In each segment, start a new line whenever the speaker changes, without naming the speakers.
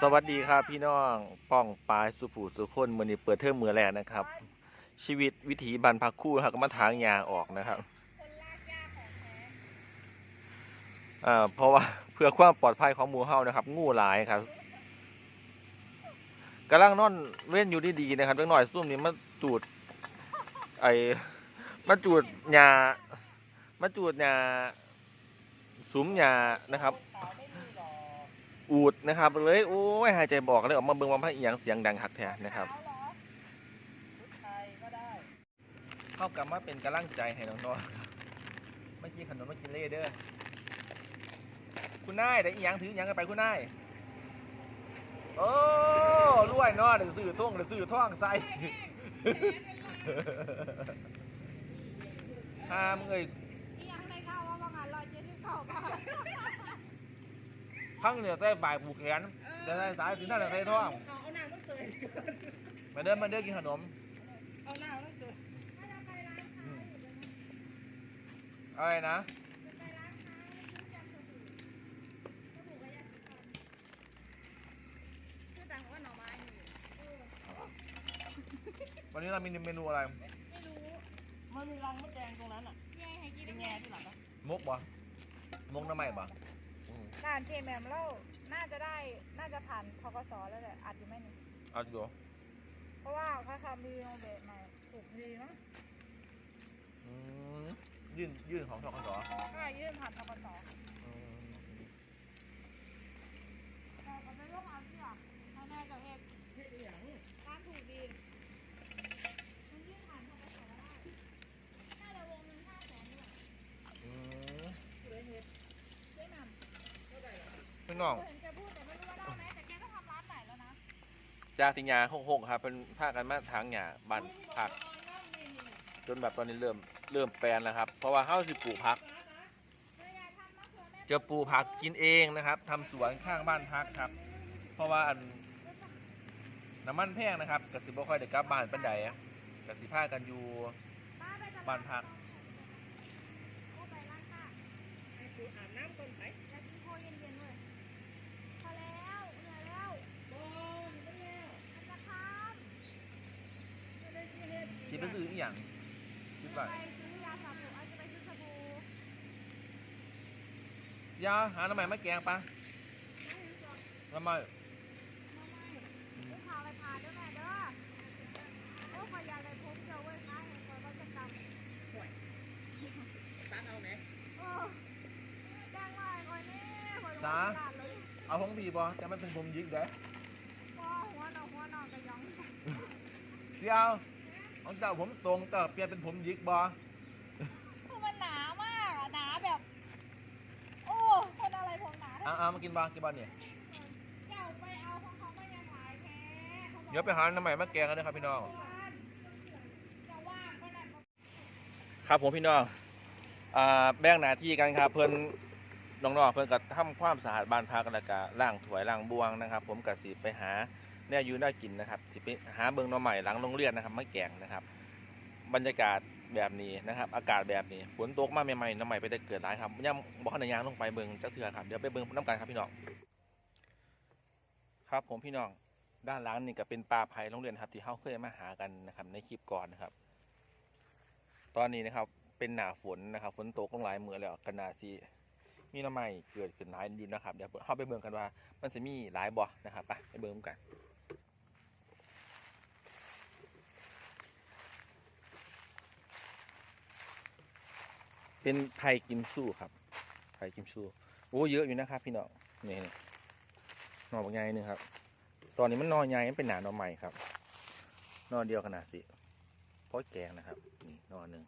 สวัสดีครับพี่น้องป้องปายสุผูสุคนมือนี้เปิดเทอมมือแรกนะครับ ชีวิตวิถีบรรพักคู่ครับก็มาทางยาออกนะครับอ่าเพราะว่าเพื่อความปลอดภัยของหมูเฮานะครับ งูหลายครับกำลังนอนเว้นอยู่ดีๆนะครับเล็กน้อยซุ่มนี้มาจูด ไอ้มาจูดหญ้ามาจูดหญ้าสุมหญ้านะครับ อูดนะครับ เลยโอ้ยหายใจบอกเลยออกมาเบิ่งว่าพระอีหยังเสียงดังคักแท้นะครับเข้ากับมาเป็นกำลังใจให้น้องๆครับเมื่อกี้ขนมเมื่อกี้เล่เด้อคุณนายแต่อีหยังถืออีหยังกันไปคุณนายโอ้รวยเนาะเดี๋ยวซื้อท่งเดี๋ยวซื้อท่องใส่ห้ามงเอ้ย
ยังได้เข้าว่าบางานรอยเจ็ดที่เข้าบ้าง
พังเหนือใส่ฝ่ายผูกแขนจะใส่สายสินนั่นแหละใส่ท่อง
เอาหน้ามันเสย
มาเดินมาเดินกินขนม
เอาหน้ามันเสย
อะไรนะ
วันนี้
เรามีเมนูอะไร
ไม่รู้
มันมีรังมดแดงตรงนั้นอะ
แย่ให้กินแง่
ที่หลัง
มกบ่มกน้ำใหม่บ่
ด่านเจแมมเล่าน่าจะได้น่าจะผ่านทกศแล้วแหละอาจจะไม่นี่
เอาดู
เพราะว่าเขาทำรีโนเวทใหม่ถูกดีมั้ง
อืมยื่นยื่นของทกส
ก็ยื่นผ่านทกศ
อืม
เราก็ไม่ต้องเอาที่หรอกถ้าแน่จะเฮ็ดร้านถูกดีมันยื่นผ่านทกศได้น่าจะวงหนึ่งห้าแสนด้วย
อืม
เจ๊แหม่ม
พี่ น้อง
แกพูดแต่ไม่รู้ว่าได้ไหมแต่แกก็ทำร้านไหนแล้วนะ
จากติญญาหกหกครับเป็นภาคกันมาทางหญ้าบ้านผัก จนแบบตอนนี้เริ่มเริ่มแปลนแล้วครับ เพราะว่าเฮาสิปลูกผัก จะปลูกผักกินเองนะครับทำสวนข้างบ้านพักครับ เพราะว่าอันน้ำมันแพงนะครับกสิบ่ค่อยได้กลับบ้านปานใดอะกสิพากันอยู่บ้านพัก
ไอ้ปูอาบน้ำต้นไผ่
อยากกินโคเย็นๆเลยพอแล้วเหนื่อยแล้ว
บอนไม่แล้ว
มันจะค้าม
ไม่ได้กินเห็ด
สิไปซื้ ออีหยังคิดว่า
ไปซื้อยาสระผมอาจจะไปซื้อสบู่
ยาหาน้ำใหม่มาแกงปะน้ำใหม่
ลูกค้าไปทานด้วยแม่เด้อโอ้ขอยากได้พบเจอเว้ยค้าเห็นก่อนว่าจะกำ
ตัดเอาไหม
เออจ้างมาไอ้คนนี้คนละตลาดเลย
เอาของบีบอจะไม่เป็นผมยิกเด้อ
พ่อหัวหนอกหัวหนอกกระยอง
เดี๋ยว ของเจ้าผมตรงแต่เปลี่ยนเป็นผมยิกบอ
คือมันหนามากอะหนาแบบ โอ้คนอะไรผมหนา
เอาเอามากินบอกินบอเนี่ย
เจ้าไปเอาของเขาไม่ยังหลายแท้เขาบอก
เดี๋ยวไปหาน้ำใหม่มาแกงกันนะครับพี่น้อง
จะว่างก็ได้
ครับผมพี่น้องอ่าแบ่งหน้าที่กันครับเพิ่นน้องๆเพิ่นก็ทำความสะอาดบ้านพักแล้วก็ล้างถ้วยล้างบวงนะครับ ผมก็สิไปหา แน่อยู่น่ากินนะครับสิไปหาเบิงหน่อใหม่หลังโรงเรียนนะครับมาแกงนะครับ บรรยากาศแบบนี้นะครับ อากาศแบบนี้ฝนตกมาใหม่ๆหน่อใหม่ไปได้เกิดหลายครับย่ำบ่ทันยางลงไปเบิ่งจักเทื่อครับเดี๋ยวไปเบิงน้ำกันครับพี่น้องครับผมพี่น้องด้านหลังนี่ก็เป็นป่าไผ่โรงเรียนครับที่เฮาเคยมาหากันนะครับ ในคลิปก่อนนะครับ ตอนนี้นะครับเป็นหนาฝนนะครับฝนตกลงหลายมือแล้วกันนาซีมีน้ำใหม่เกิดขึ้นหลายอยู่นะครับเดี๋ยวเข้าไปเบิ่งกันว่า มันจะมีหลายบ่อนะครับไปไปเบิ่งกัน เป็นไผ่กิมซูครับ ไผ่กิมซูโอ้เยอะอยู่นะครับ พี่น้องนี่นี่หน่อบางใหญ่หนึงครับ ตอนนี้มันหนอใหญ่มันเป็นหนาหน่อใหม่ครับหนอเดียวขนาดสิเพราะแกงนะครับ นี่หนอหนึ่ง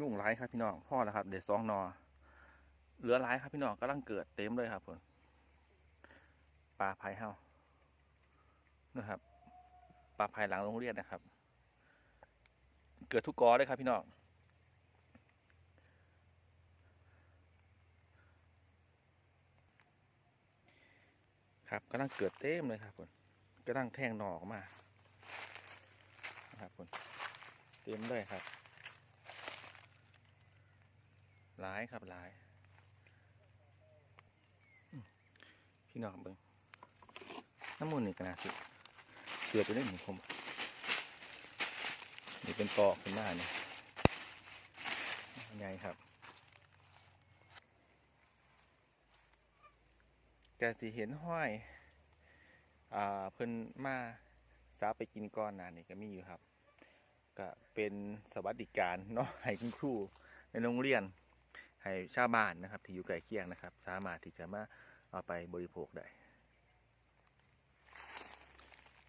ยุ่งร้ายครับพี่น้องพ่อแล้วครับ เด็ดสองนอเหลือร้ายครับพี่น้องกำลังเกิดเต็มเลยครับผมปลาไผ่เฮานะครับปลาไผ่หลังโรงเรียนนะครับ เกิดทุกกอเลยครับพี่น้องครับกำลังเกิดเต็มเลยครับผมกำลังแทงหนอออกมานะครับผมเต็มเลยครับ หลายครับหลาย พี่น้องเบิ้งน้ำมูลนี่ก็น่าสิเสือไปเล่นหนึ่งคมนี่เป็นปอกขึ้นมาเนี่ยใหญ่ครับแกสิเห็นห้อย อ่า เพิ่นมาสาไปกินก้อนหนานี่ก็มีอยู่ครับ ก็เป็นสวัสดิการเนาะให้คุณครูในโรงเรียน ให้ชาวบ้านนะครับที่อยู่ใกล้เคียงนะครับ สามารถที่จะมาเอาไปบริโภคได้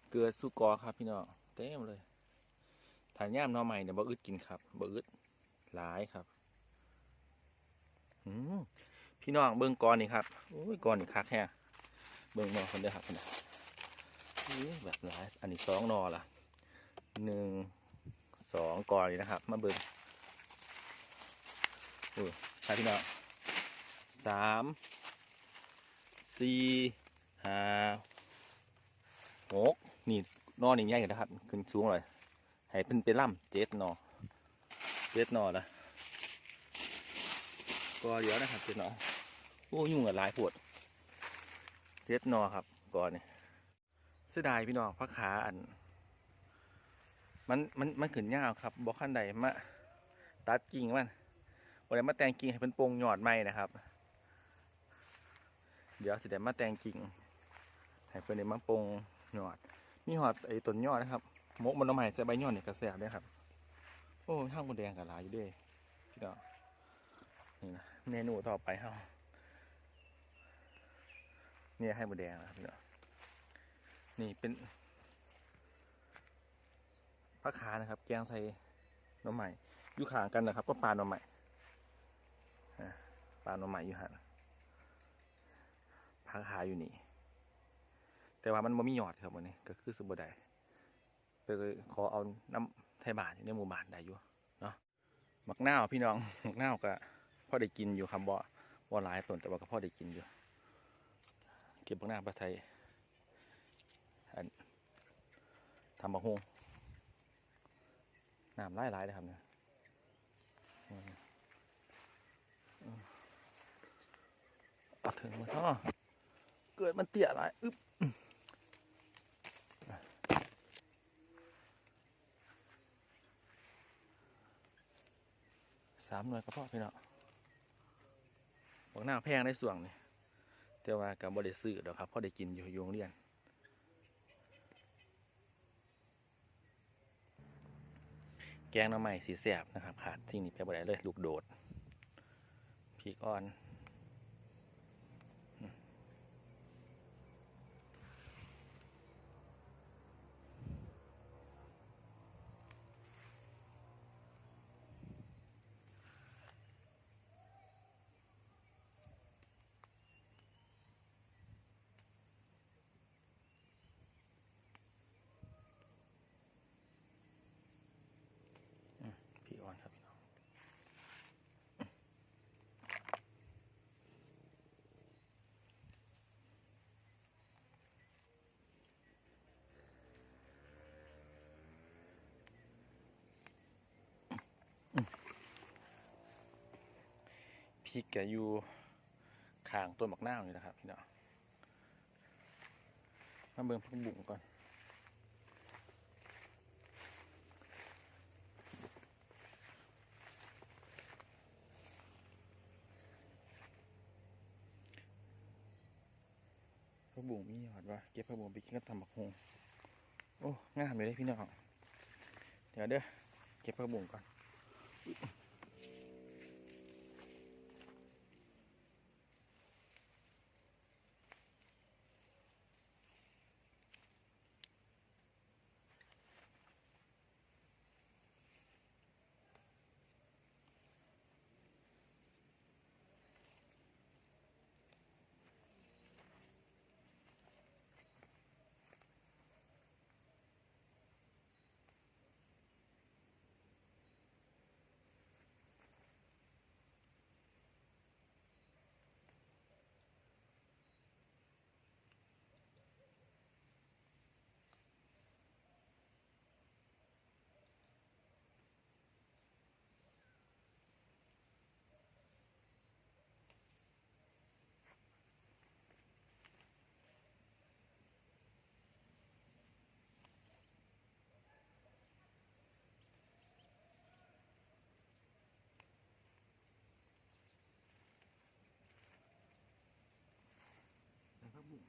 เกลือสุกอครับพี่น้องเต็มเลยฐานย่ามน้อใหม่เนี่ยบ่อึดกินครับบ่อึดหลายครับพี่น้องเบิ่งกอนนี่ครับโอ้ยกอนนี่คักแฮะเบิ่งนอคนเดียวครับนะแบบหลายอันนี้สองนอละหนึ่งสองกอนนี่นะครับ มาเบิ่งอ ครับพี่น้องสามสี่ห้าหกนี่นอนี่ใหญ่นะครับ ขึ้นสูงเลยให้เป็นเป็นล่ำเจ็ดนอเจ็ดนอละก็เดี๋ยวนะครับเจ็ดนอโอ้ยุ่งกับหลายปวดเจ็ดนอครับก่อนนี่เสียดายพี่น้องพักขาอัน มันมันมันขึ้นยาวครับบอกขั้นใดมาตัดกิ่งมัน วันนี้มาแต่งกิ่งให้เป็นโป่งหยอดไม้นะครับ เดี๋ยวสิได้มาแต่งกิ่งให้เพื่อนได้มาปรงยอดมีหอดไอ้ต้นยอดนะครับมกมันน้ำใหม่ใส่ใบยอดเนี่ยกระแสบด้วยครับ โอ้ข้างบนแดงกับลายอยู่ด้วยพี่น้องนี่นะเมนูต่อไปเฮานี่ให้บนแดงนะครับพี่น้องนี่เป็นผักขานะครับ แกงใส่น้ำใหม่อยู่ข้างกันนะครับ ก็ปลาหน้ำใหม่ ปลาหน้ำใหม่อยู่ห่างพักหาอยู่นี่ แต่ว่ามันบ่มียอดครับวันนี้ ก็คือสุบได้ไปเลยขอเอาน้ำไทยบาทในหมู่บ้านได้อยู่เนาะหมักหน้าพี่น้องหมักหน้าก็พ่อได้กินอยู่ครับบ่บ่หลายต้นแต่ว่าก็พอได้กินอยู่ เก็บหมักหน้าวไปไทยอันทำบักฮงน้ำไล่ไล่เลยครับเนี่ยอืมอืม เอาถึงมาท่อเกิดมันเตี้ยหลายอึ๊บสามหน่วยก็พอพี่เนาะบอกหน้าแพงได้ส่วงนี่แต่ว่ากับบริซื้อดอกครับพอได้กินอยู่อยู่โรงเรียนแกงน้ำใหม่สีแสบนะครับขาดสิ่งนี้ไปบ่ได้เลย ลูกโดดพริกอ่อน พี่แกอยู่ข้างต้นหมักนาวนี่นะครับพี่น้องมาเบิ่งพักบุ่งก่อนผักบุ้งมีหยอดวะเก็บผักบุ้งไปกินกับตำบักฮงโอ้งามเลยเด้พี่น้องเดี๋ยวเด้อเก็บผักบุ้งก่อน บุ้ง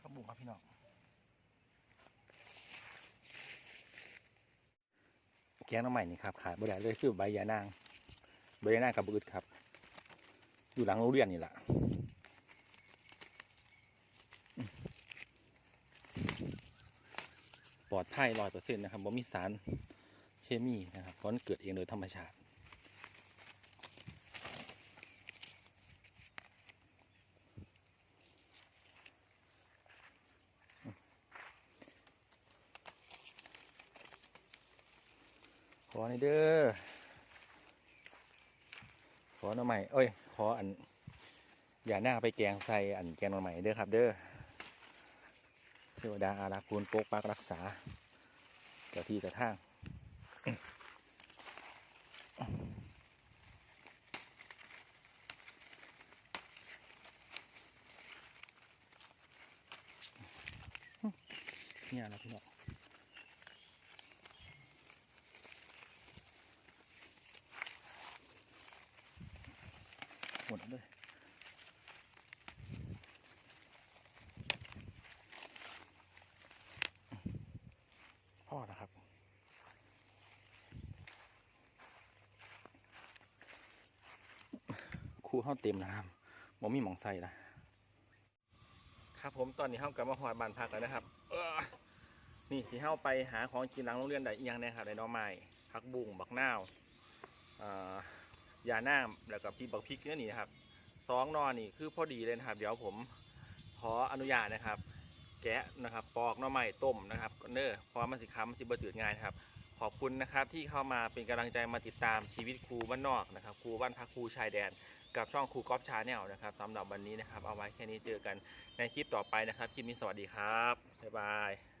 ข้าวบุ้งครับพี่น้อง แก งน้ำใหม่นี่ครับขายบ่ได้เลยคือใบยานางใบยานางกับบืดครับ อยู่หลังโรงเรียนนี่แหละปลอดภัยร้อยเปอร์เซ็นต์นะครับบ่มีสารเคมีนะครับเพราะมันเกิดเองโดยธรรมชาติ ขอในอย เด้อ ขอหน่อใหม่เอ้ย ขออัน อย่าหน้าไปแกงใส่อันแกงหน่อใหม่เด้อครับ เด้อเทวดาอารักษ์คูณปกปักรักษาเจ้าที่เจ้าทางเนี่ยนะพี่น้อง หมดเลยพ่อนะครับครูเข้าเต็มนะครับบ่มีหมองใส่ละครับผมตอนนี้เข้ากลับมาหอดบานพักแล้วนะครับนี่สิเข้าไปหาของกินหลังโรงเรียนได้ย่างน่ครับได้น้อไม้ผักบุ้งบักนาวอ่า ยาน้ำแล้วก็พีบักพริกนี่นี่นะครับสองนอนนี่คือพอดีเลยนะครับ เดี๋ยวผมขออนุญาตนะครับ แกะนะครับปอกหน่อไม้ต้มนะครับเนอเพราะว่ามันสิค้ำมันสิบจืดง่ายนะครับ ขอบคุณนะครับที่เข้ามาเป็นกำลังใจมาติดตามชีวิตครูบ้านนอกนะครับครูบ้านพักครูชายแดน กับช่องครูก๊อฟชาแนลนะครับสำหรับวันนี้นะครับ เอาไว้แค่นี้เจอกันในคลิปต่อไปนะครับคลิปนี้สวัสดีครับบ๊ายบาย